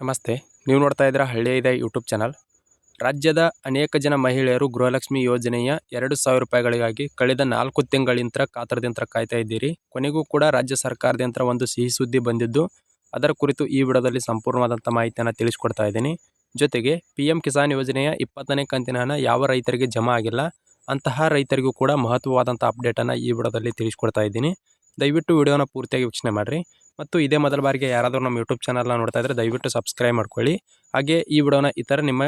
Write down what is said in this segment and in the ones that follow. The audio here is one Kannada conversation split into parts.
ನಮಸ್ತೆ. ನೀವು ನೋಡ್ತಾ ಇದ್ದೀರಾ ಹಳ್ಳಿ ಇದೆ ಯೂಟ್ಯೂಬ್ ಚಾನಲ್ ರಾಜ್ಯದ ಅನೇಕ ಜನ ಮಹಿಳೆಯರು ಗೃಹಲಕ್ಷ್ಮಿ ಯೋಜನೆಯ ಎರಡು ಸಾವಿರ ರೂಪಾಯಿಗಳಿಗಾಗಿ ಕಳೆದ ನಾಲ್ಕು ತಿಂಗಳಿಂದ ಕಾತರದಿಂದ ಕಾಯ್ತಾ ಇದ್ದೀರಿ. ಕೊನೆಗೂ ಕೂಡ ರಾಜ್ಯ ಸರ್ಕಾರದಿಂದ ಒಂದು ಸಿಹಿ ಸುದ್ದಿ ಬಂದಿದ್ದು, ಅದರ ಕುರಿತು ಈ ವಿಡಿಯೋದಲ್ಲಿ ಸಂಪೂರ್ಣವಾದಂಥ ಮಾಹಿತಿಯನ್ನು ತಿಳಿಸ್ಕೊಡ್ತಾ ಇದ್ದೀನಿ. ಜೊತೆಗೆ ಪಿ ಕಿಸಾನ್ ಯೋಜನೆಯ ಇಪ್ಪತ್ತನೇ ಕಂತಿನ ಹಣ ಯಾವ ರೈತರಿಗೆ ಜಮಾ ಆಗಿಲ್ಲ, ಅಂತಹ ರೈತರಿಗೂ ಕೂಡ ಮಹತ್ವವಾದಂಥ ಅಪ್ಡೇಟನ್ನು ಈ ವಿಡಿಯೋದಲ್ಲಿ ತಿಳಿಸ್ಕೊಡ್ತಾ ಇದ್ದೀನಿ. ದಯವಿಟ್ಟು ವಿಡಿಯೋನ ಪೂರ್ತಿಯಾಗಿ ವೀಕ್ಷಣೆ ಮಾಡಿರಿ. ಮತ್ತು ಇದೇ ಮೊದಲ ಬಾರಿಗೆ ಯಾರಾದರೂ ನಮ್ಮ ಯೂಟ್ಯೂಬ್ ಚಾನಲ್ನ ನೋಡ್ತಾ ಇದ್ದರೆ ದಯವಿಟ್ಟು ಸಬ್ಸ್ಕ್ರೈಬ್ ಮಾಡ್ಕೊಳ್ಳಿ. ಹಾಗೆ ಈ ವಿಡಿಯೋನ ಇತರ ನಿಮ್ಮ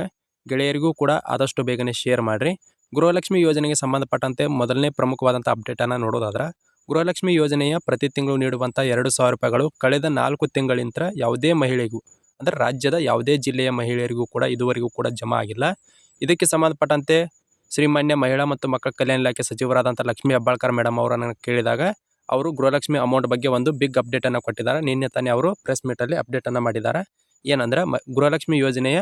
ಗೆಳೆಯರಿಗೂ ಕೂಡ ಆದಷ್ಟು ಬೇಗನೆ ಶೇರ್ ಮಾಡಿರಿ. ಗೃಹಲಕ್ಷ್ಮಿ ಯೋಜನೆಗೆ ಸಂಬಂಧಪಟ್ಟಂತೆ ಮೊದಲನೇ ಪ್ರಮುಖವಾದಂಥ ಅಪ್ಡೇಟನ್ನು ನೋಡೋದಾದ್ರೆ, ಗೃಹಲಕ್ಷ್ಮಿ ಯೋಜನೆಯ ಪ್ರತಿ ತಿಂಗಳು ನೀಡುವಂಥ ಎರಡು ಸಾವಿರ ರೂಪಾಯಿಗಳು ಕಳೆದ ನಾಲ್ಕು ತಿಂಗಳಿಂದ ಯಾವುದೇ ಮಹಿಳೆಗೂ, ಅಂದರೆ ರಾಜ್ಯದ ಯಾವುದೇ ಜಿಲ್ಲೆಯ ಮಹಿಳೆಯರಿಗೂ ಕೂಡ ಇದುವರೆಗೂ ಕೂಡ ಜಮಾ ಆಗಿಲ್ಲ. ಇದಕ್ಕೆ ಸಂಬಂಧಪಟ್ಟಂತೆ ಶ್ರೀಮಾನ್ಯ ಮಹಿಳಾ ಮತ್ತು ಮಕ್ಕಳ ಕಲ್ಯಾಣ ಇಲಾಖೆ ಸಚಿವರಾದಂಥ ಲಕ್ಷ್ಮೀ ಹೆಬ್ಬಾಳ್ಕರ್ ಮೇಡಮ್ ಅವರನ್ನು ಕೇಳಿದಾಗ ಅವರು ಗೃಹಲಕ್ಷ್ಮಿ ಅಮೌಂಟ್ ಬಗ್ಗೆ ಒಂದು ಬಿಗ್ ಅಪ್ಡೇಟನ್ನು ಕೊಟ್ಟಿದ್ದಾರೆ. ನಿನ್ನೆ ತಾನೇ ಅವರು ಪ್ರೆಸ್ ಮೀಟಲ್ಲಿ ಅಪ್ಡೇಟನ್ನು ಮಾಡಿದ್ದಾರೆ. ಏನಂದ್ರೆ ಗೃಹಲಕ್ಷ್ಮಿ ಯೋಜನೆಯ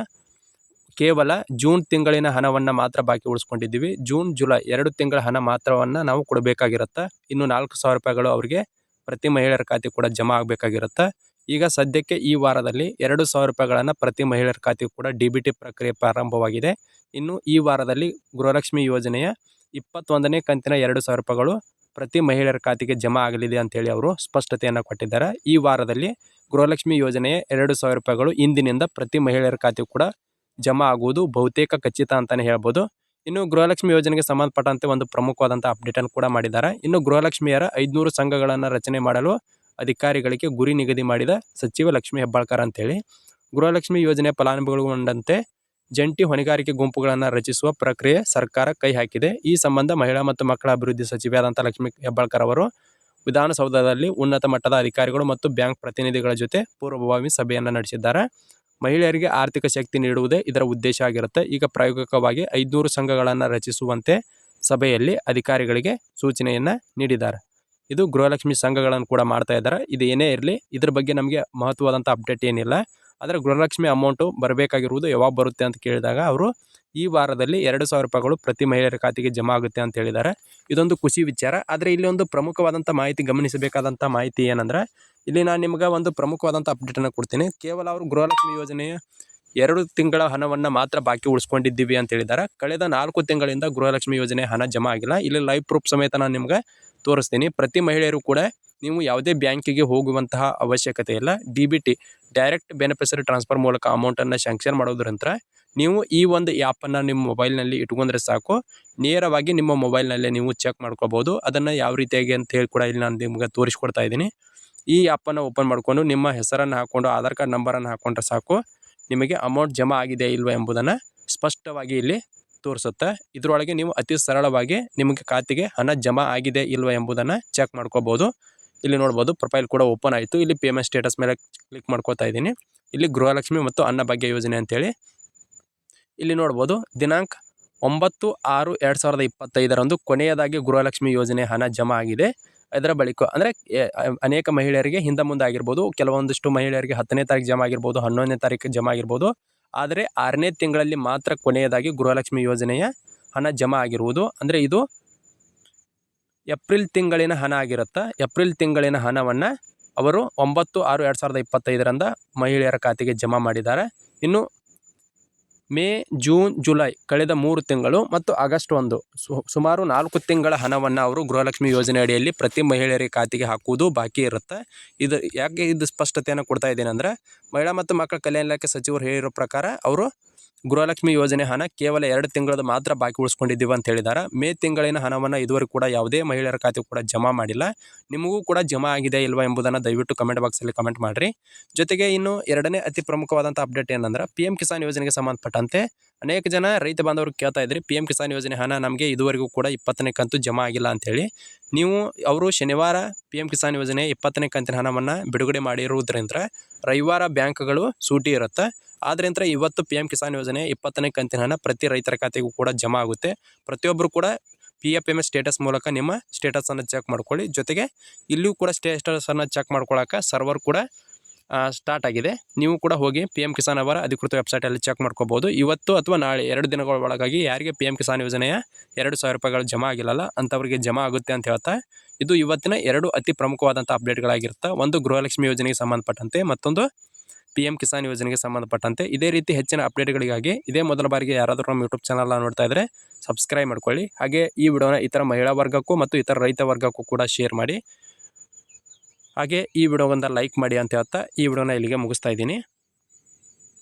ಕೇವಲ ಜೂನ್ ತಿಂಗಳಿನ ಹಣವನ್ನು ಮಾತ್ರ ಬಾಕಿ ಉಳಿಸ್ಕೊಂಡಿದ್ದೀವಿ. ಜೂನ್, ಜುಲೈ ಎರಡು ತಿಂಗಳ ಹಣ ಮಾತ್ರವನ್ನು ನಾವು ಕೊಡಬೇಕಾಗಿರುತ್ತೆ. ಇನ್ನು ನಾಲ್ಕು ಸಾವಿರ ರೂಪಾಯಿಗಳು ಅವರಿಗೆ ಪ್ರತಿ ಮಹಿಳೆಯರ ಖಾತೆ ಕೂಡ ಜಮಾ ಆಗಬೇಕಾಗಿರುತ್ತೆ. ಈಗ ಸದ್ಯಕ್ಕೆ ಈ ವಾರದಲ್ಲಿ ಎರಡು ಸಾವಿರ ರೂಪಾಯಿಗಳನ್ನು ಪ್ರತಿ ಮಹಿಳೆಯರ ಖಾತೆಗೂ ಕೂಡ ಡಿ ಬಿ ಟಿ ಪ್ರಕ್ರಿಯೆ ಪ್ರಾರಂಭವಾಗಿದೆ. ಇನ್ನು ಈ ವಾರದಲ್ಲಿ ಗೃಹಲಕ್ಷ್ಮಿ ಯೋಜನೆಯ ಇಪ್ಪತ್ತೊಂದನೇ ಕಂತಿನ ಎರಡು ಸಾವಿರ ರೂಪಾಯಿಗಳು ಪ್ರತಿ ಮಹಿಳೆಯರ ಖಾತೆಗೆ ಜಮಾ ಆಗಲಿದೆ ಅಂತೇಳಿ ಅವರು ಸ್ಪಷ್ಟತೆಯನ್ನು ಕೊಟ್ಟಿದ್ದಾರೆ. ಈ ವಾರದಲ್ಲಿ ಗೃಹಲಕ್ಷ್ಮಿ ಯೋಜನೆಯ ಎರಡು ಸಾವಿರ ರೂಪಾಯಿಗಳು ಇಂದಿನಿಂದ ಪ್ರತಿ ಮಹಿಳೆಯರ ಖಾತೆಗೂ ಕೂಡ ಜಮಾ ಆಗುವುದು ಬಹುತೇಕ ಖಚಿತ ಅಂತಲೇ ಹೇಳ್ಬೋದು. ಇನ್ನು ಗೃಹಲಕ್ಷ್ಮಿ ಯೋಜನೆಗೆ ಸಂಬಂಧಪಟ್ಟಂತೆ ಒಂದು ಪ್ರಮುಖವಾದಂಥ ಅಪ್ಡೇಟನ್ನು ಕೂಡ ಮಾಡಿದ್ದಾರೆ. ಇನ್ನು ಗೃಹಲಕ್ಷ್ಮಿಯರ ಐದುನೂರು ಸಂಘಗಳನ್ನು ರಚನೆ ಮಾಡಲು ಅಧಿಕಾರಿಗಳಿಗೆ ಗುರಿ ನಿಗದಿ ಮಾಡಿದ ಸಚಿವ ಲಕ್ಷ್ಮಿ ಹೆಬ್ಬಾಳ್ಕರ್ ಅಂತೇಳಿ ಗೃಹಲಕ್ಷ್ಮಿ ಯೋಜನೆ ಫಲಾನುಭವಿಗಳಂತೆ ಜಂಟಿ ಹೊಣೆಗಾರಿಕೆ ಗುಂಪುಗಳನ್ನು ರಚಿಸುವ ಪ್ರಕ್ರಿಯೆ ಸರ್ಕಾರ ಕೈ ಹಾಕಿದೆ. ಈ ಸಂಬಂಧ ಮಹಿಳಾ ಮತ್ತು ಮಕ್ಕಳ ಅಭಿವೃದ್ಧಿ ಸಚಿವೆಯಾದಂಥ ಲಕ್ಷ್ಮೀ ಹೆಬ್ಬಾಳ್ಕರ್ ಅವರು ವಿಧಾನಸೌಧದಲ್ಲಿ ಉನ್ನತ ಮಟ್ಟದ ಅಧಿಕಾರಿಗಳು ಮತ್ತು ಬ್ಯಾಂಕ್ ಪ್ರತಿನಿಧಿಗಳ ಜೊತೆ ಪೂರ್ವಭಾವಿ ಸಭೆಯನ್ನು ನಡೆಸಿದ್ದಾರೆ. ಮಹಿಳೆಯರಿಗೆ ಆರ್ಥಿಕ ಶಕ್ತಿ ನೀಡುವುದೇ ಇದರ ಉದ್ದೇಶ ಆಗಿರುತ್ತೆ. ಈಗ ಪ್ರಾಯೋಗಿಕವಾಗಿ ಐದುನೂರು ಸಂಘಗಳನ್ನು ರಚಿಸುವಂತೆ ಸಭೆಯಲ್ಲಿ ಅಧಿಕಾರಿಗಳಿಗೆ ಸೂಚನೆಯನ್ನು ನೀಡಿದ್ದಾರೆ. ಇದು ಗೃಹಲಕ್ಷ್ಮಿ ಸಂಘಗಳನ್ನು ಕೂಡ ಮಾಡ್ತಾ ಇದ್ದಾರೆ. ಇದು ಏನೇ ಇರಲಿ, ಇದ್ರ ಬಗ್ಗೆ ನಮಗೆ ಮಹತ್ವವಾದಂಥ ಅಪ್ಡೇಟ್ ಏನಿಲ್ಲ. ಆದರೆ ಗೃಹಲಕ್ಷ್ಮಿ ಅಮೌಂಟು ಬರಬೇಕಾಗಿರುವುದು ಯಾವಾಗ ಬರುತ್ತೆ ಅಂತ ಕೇಳಿದಾಗ ಅವರು ಈ ವಾರದಲ್ಲಿ ಎರಡು ಸಾವಿರ ರೂಪಾಯಿಗಳು ಪ್ರತಿ ಮಹಿಳೆಯರ ಖಾತೆಗೆ ಜಮಾ ಆಗುತ್ತೆ ಅಂತ ಹೇಳಿದ್ದಾರೆ. ಇದೊಂದು ಖುಷಿ ವಿಚಾರ. ಆದರೆ ಇಲ್ಲಿ ಒಂದು ಪ್ರಮುಖವಾದಂಥ ಮಾಹಿತಿ ಗಮನಿಸಬೇಕಾದಂಥ ಮಾಹಿತಿ ಏನಂದ್ರೆ, ಇಲ್ಲಿ ನಾನು ನಿಮ್ಗೆ ಒಂದು ಪ್ರಮುಖವಾದಂಥ ಅಪ್ಡೇಟನ್ನು ಕೊಡ್ತೀನಿ. ಕೇವಲ ಅವರು ಗೃಹಲಕ್ಷ್ಮಿ ಯೋಜನೆಯ ಎರಡು ತಿಂಗಳ ಹಣವನ್ನು ಮಾತ್ರ ಬಾಕಿ ಉಳಿಸ್ಕೊಂಡಿದ್ದೀವಿ ಅಂತ ಹೇಳಿದ್ದಾರೆ. ಕಳೆದ ನಾಲ್ಕು ತಿಂಗಳಿಂದ ಗೃಹಲಕ್ಷ್ಮಿ ಯೋಜನೆ ಹಣ ಜಮಾ ಆಗಿಲ್ಲ. ಇಲ್ಲಿ ಲೈವ್ ಪ್ರೂಫ್ ಸಮೇತ ನಾನು ನಿಮ್ಗೆ ತೋರಿಸ್ತೀನಿ. ಪ್ರತಿ ಮಹಿಳೆಯರು ಕೂಡ ನೀವು ಯಾವುದೇ ಬ್ಯಾಂಕಿಗೆ ಹೋಗುವಂತಹ ಅವಶ್ಯಕತೆ ಇಲ್ಲ. D B T direct beneficiary transfer ಮೂಲಕ ಅಮೌಂಟನ್ನು ಸ್ಯಾಂಕ್ಷನ್ ಮಾಡೋದ್ರಂತರ ನೀವು ಈ ಒಂದು ಆ್ಯಪನ್ನು ನಿಮ್ಮ ಮೊಬೈಲ್ನಲ್ಲಿ ಇಟ್ಕೊಂಡ್ರೆ ಸಾಕು. ನೇರವಾಗಿ ನಿಮ್ಮ ಮೊಬೈಲ್ನಲ್ಲೇ ನೀವು ಚೆಕ್ ಮಾಡ್ಕೋಬೋದು. ಅದನ್ನು ಯಾವ ರೀತಿಯಾಗಿ ಅಂತ ಹೇಳಿ ಕೂಡ ಇಲ್ಲಿ ನಾನು ನಿಮಗೆ ತೋರಿಸ್ಕೊಡ್ತಾ ಇದ್ದೀನಿ. ಈ ಆ್ಯಪನ್ನು ಓಪನ್ ಮಾಡಿಕೊಂಡು ನಿಮ್ಮ ಹೆಸರನ್ನು ಹಾಕ್ಕೊಂಡು ಆಧಾರ್ ಕಾರ್ಡ್ ನಂಬರನ್ನು ಹಾಕ್ಕೊಂಡ್ರೆ ಸಾಕು. ನಿಮಗೆ ಅಮೌಂಟ್ ಜಮಾ ಆಗಿದೆ ಇಲ್ವ ಎಂಬುದನ್ನು ಸ್ಪಷ್ಟವಾಗಿ ಇಲ್ಲಿ ತೋರಿಸುತ್ತೆ. ಇದರೊಳಗೆ ನೀವು ಅತಿ ಸರಳವಾಗಿ ನಿಮಗೆ ಖಾತೆಗೆ ಹಣ ಜಮಾ ಆಗಿದೆ ಇಲ್ವ ಎಂಬುದನ್ನು ಚೆಕ್ ಮಾಡ್ಕೋಬೋದು. ಇಲ್ಲಿ ನೋಡ್ಬೋದು ಪ್ರೊಫೈಲ್ ಕೂಡ ಓಪನ್ ಆಯಿತು. ಇಲ್ಲಿ ಪೇಮೆಂಟ್ ಸ್ಟೇಟಸ್ ಮೇಲೆ ಕ್ಲಿಕ್ ಮಾಡ್ಕೋತಾ ಇದ್ದೀನಿ. ಇಲ್ಲಿ ಗೃಹಲಕ್ಷ್ಮಿ ಮತ್ತು ಅನ್ನಭಾಗ್ಯ ಯೋಜನೆ ಅಂತೇಳಿ. ಇಲ್ಲಿ ನೋಡ್ಬೋದು, ದಿನಾಂಕ ಒಂಬತ್ತು ಆರು ಎರಡು ಸಾವಿರದ ಇಪ್ಪತ್ತೈದರಂದು ಕೊನೆಯದಾಗಿ ಗೃಹಲಕ್ಷ್ಮಿ ಯೋಜನೆ ಹಣ ಜಮಾ ಆಗಿದೆ. ಇದರ ಬಳಿಕ ಅಂದರೆ ಅನೇಕ ಮಹಿಳೆಯರಿಗೆ ಹಿಂದೆ ಮುಂದೆ ಆಗಿರ್ಬೋದು, ಕೆಲವೊಂದಿಷ್ಟು ಮಹಿಳೆಯರಿಗೆ ಹತ್ತನೇ ತಾರೀಕು ಜಮಾ ಆಗಿರ್ಬೋದು, ಹನ್ನೊಂದನೇ ತಾರೀಕು ಜಮಾ ಆಗಿರ್ಬೋದು. ಆದರೆ ಆರನೇ ತಿಂಗಳಲ್ಲಿ ಮಾತ್ರ ಕೊನೆಯದಾಗಿ ಗೃಹಲಕ್ಷ್ಮಿ ಯೋಜನೆಯ ಹಣ ಜಮಾ ಆಗಿರುವುದು. ಅಂದರೆ ಇದು ಏಪ್ರಿಲ್ ತಿಂಗಳಿನ ಹಣ ಆಗಿರುತ್ತೆ, ಏಪ್ರಿಲ್ ತಿಂಗಳಿನ ಹಣವನ್ನು ಅವರು ಒಂಬತ್ತು ಆರು ಎರಡು ಸಾವಿರದ ಇಪ್ಪತ್ತೈದರಿಂದ ಮಹಿಳೆಯರ ಖಾತೆಗೆ ಜಮಾ ಮಾಡಿದ್ದಾರೆ. ಇನ್ನು ಮೇ, ಜೂನ್, ಜುಲೈ ಕಳೆದ ಮೂರು ತಿಂಗಳು ಮತ್ತು ಆಗಸ್ಟ್ ಒಂದು ಸುಮಾರು ನಾಲ್ಕು ತಿಂಗಳ ಹಣವನ್ನು ಅವರು ಗೃಹಲಕ್ಷ್ಮಿ ಯೋಜನೆ ಅಡಿಯಲ್ಲಿ ಪ್ರತಿ ಮಹಿಳೆಯರ ಖಾತೆಗೆ ಹಾಕುವುದು ಬಾಕಿ ಇರುತ್ತೆ. ಇದು ಯಾಕೆ ಇದು ಸ್ಪಷ್ಟತೆಯನ್ನು ಕೊಡ್ತಾ ಇದ್ದೀನಿ ಅಂದರೆ ಮಹಿಳಾ ಮತ್ತು ಮಕ್ಕಳ ಕಲ್ಯಾಣ ಇಲಾಖೆ ಸಚಿವರು ಹೇಳಿರೋ ಪ್ರಕಾರ ಅವರು ಗೃಹಲಕ್ಷ್ಮಿ ಯೋಜನೆ ಹಣ ಕೇವಲ ಎರಡು ತಿಂಗಳದ್ದು ಮಾತ್ರ ಬಾಕಿ ಉಳಿಸ್ಕೊಂಡಿದ್ದೀವಿ ಅಂತ ಹೇಳಿದ್ದಾರೆ ಮೇ ತಿಂಗಳಿನ ಹಣವನ್ನು ಇದುವರೆಗೂ ಕೂಡ ಯಾವುದೇ ಮಹಿಳೆಯರ ಖಾತೆ ಕೂಡ ಜಮಾ ಮಾಡಿಲ್ಲ. ನಿಮಗೂ ಕೂಡ ಜಮಾ ಆಗಿದೆ ಇಲ್ವಾ ಎಂಬುದನ್ನು ದಯವಿಟ್ಟು ಕಮೆಂಟ್ ಬಾಕ್ಸಲ್ಲಿ ಕಮೆಂಟ್ ಮಾಡಿರಿ. ಜೊತೆಗೆ ಇನ್ನು ಎರಡನೇ ಅತಿ ಪ್ರಮುಖವಾದಂಥ ಅಪ್ಡೇಟ್ ಏನಂದ್ರೆ ಪಿ ಎಂ ಕಿಸಾನ್ ಯೋಜನೆಗೆ ಸಂಬಂಧಪಟ್ಟಂತೆ ಅನೇಕ ಜನ ರೈತ ಬಾಂಧವರು ಕೇಳ್ತಾ ಇದ್ರಿ ಪಿ ಎಂ ಕಿಸಾನ್ ಯೋಜನೆ ಹಣ ನಮಗೆ ಇದುವರೆಗೂ ಕೂಡ ಇಪ್ಪತ್ತನೇ ಕಂತು ಜಮಾ ಆಗಿಲ್ಲ ಅಂತೇಳಿ ನೀವು, ಅವರು ಶನಿವಾರ ಪಿ ಎಂ ಕಿಸಾನ್ ಯೋಜನೆ ಇಪ್ಪತ್ತನೇ ಕಂತಿನ ಹಣವನ್ನು ಬಿಡುಗಡೆ ಮಾಡಿರುವುದರಿಂದ ರವಿವಾರ ಬ್ಯಾಂಕ್ಗಳು ಸೂಟಿ ಇರುತ್ತೆ. ಆದ್ದರಿಂದ ಇವತ್ತು ಪಿ ಎಂ ಕಿಸಾನ್ ಯೋಜನೆ ಇಪ್ಪತ್ತನೇ ಕಂತಿನ ಹಣ ಪ್ರತಿ ರೈತರ ಖಾತೆಗೂ ಕೂಡ ಜಮಾ ಆಗುತ್ತೆ. ಪ್ರತಿಯೊಬ್ಬರು ಕೂಡ P F M S status ಮೂಲಕ ನಿಮ್ಮ ಸ್ಟೇಟಸನ್ನು ಚೆಕ್ ಮಾಡ್ಕೊಳ್ಳಿ. ಜೊತೆಗೆ ಇಲ್ಲೂ ಕೂಡ ಸ್ಟೇಟಸನ್ನು ಚೆಕ್ ಮಾಡ್ಕೊಳ್ಳೋಕೆ ಸರ್ವರ್ ಕೂಡ ಸ್ಟಾರ್ಟ್ ಆಗಿದೆ. ನೀವು ಕೂಡ ಹೋಗಿ ಪಿ ಎಂ ಕಿಸಾನ್ ಅವರ ಅಧಿಕೃತ ವೆಬ್ಸೈಟಲ್ಲಿ ಚೆಕ್ ಮಾಡ್ಕೋಬೋದು. ಇವತ್ತು ಅಥವಾ ನಾಳೆ ಎರಡು ದಿನಗಳ ಒಳಗಾಗಿ ಯಾರಿಗೆ ಪಿ ಎಂ ಕಿಸಾನ್ ಯೋಜನೆಯ ಎರಡು ಸಾವಿರ ರೂಪಾಯಿಗಳು ಜಮಾ ಆಗಿಲ್ಲಲ್ಲ ಅಂಥವ್ರಿಗೆ ಜಮಾ ಆಗುತ್ತೆ ಅಂತ ಹೇಳ್ತಾ, ಇದು ಇವತ್ತಿನ ಎರಡು ಅತಿ ಪ್ರಮುಖವಾದಂಥ ಅಪ್ಡೇಟ್ಗಳಾಗಿರುತ್ತೆ ಒಂದು ಗೃಹಲಕ್ಷ್ಮಿ ಯೋಜನೆಗೆ ಸಂಬಂಧಪಟ್ಟಂತೆ ಮತ್ತೊಂದು ಪಿ ಎಂ ಕಿಸಾನ್ ಯೋಜನೆಗೆ ಸಂಬಂಧಪಟ್ಟಂತೆ ಇದೇ ರೀತಿ ಹೆಚ್ಚಿನ ಅಪ್ಡೇಟ್ಗಳಿಗಾಗಿ ಇದೇ ಮೊದಲ ಬಾರಿಗೆ ಯಾರಾದರೂ ನಮ್ಮ ಯೂಟ್ಯೂಬ್ ಚಾನಲ್ನ ನೋಡ್ತಾ ಇದ್ದರೆ ಸಬ್ಸ್ಕ್ರೈಬ್ ಮಾಡ್ಕೊಳ್ಳಿ. ಹಾಗೆ ಈ ವಿಡಿಯೋನ ಇತರ ಮಹಿಳಾ ವರ್ಗಕ್ಕೂ ಮತ್ತು ಇತರ ರೈತ ವರ್ಗಕ್ಕೂ ಕೂಡ ಶೇರ್ ಮಾಡಿ. ಹಾಗೆ ಈ ವಿಡಿಯೋ ಒಂದು ಲೈಕ್ ಮಾಡಿ ಅಂತ ಹೇಳ್ತಾ ಈ ವಿಡಿಯೋನ ಇಲ್ಲಿಗೆ ಮುಗಿಸ್ತಾ ಇದ್ದೀನಿ.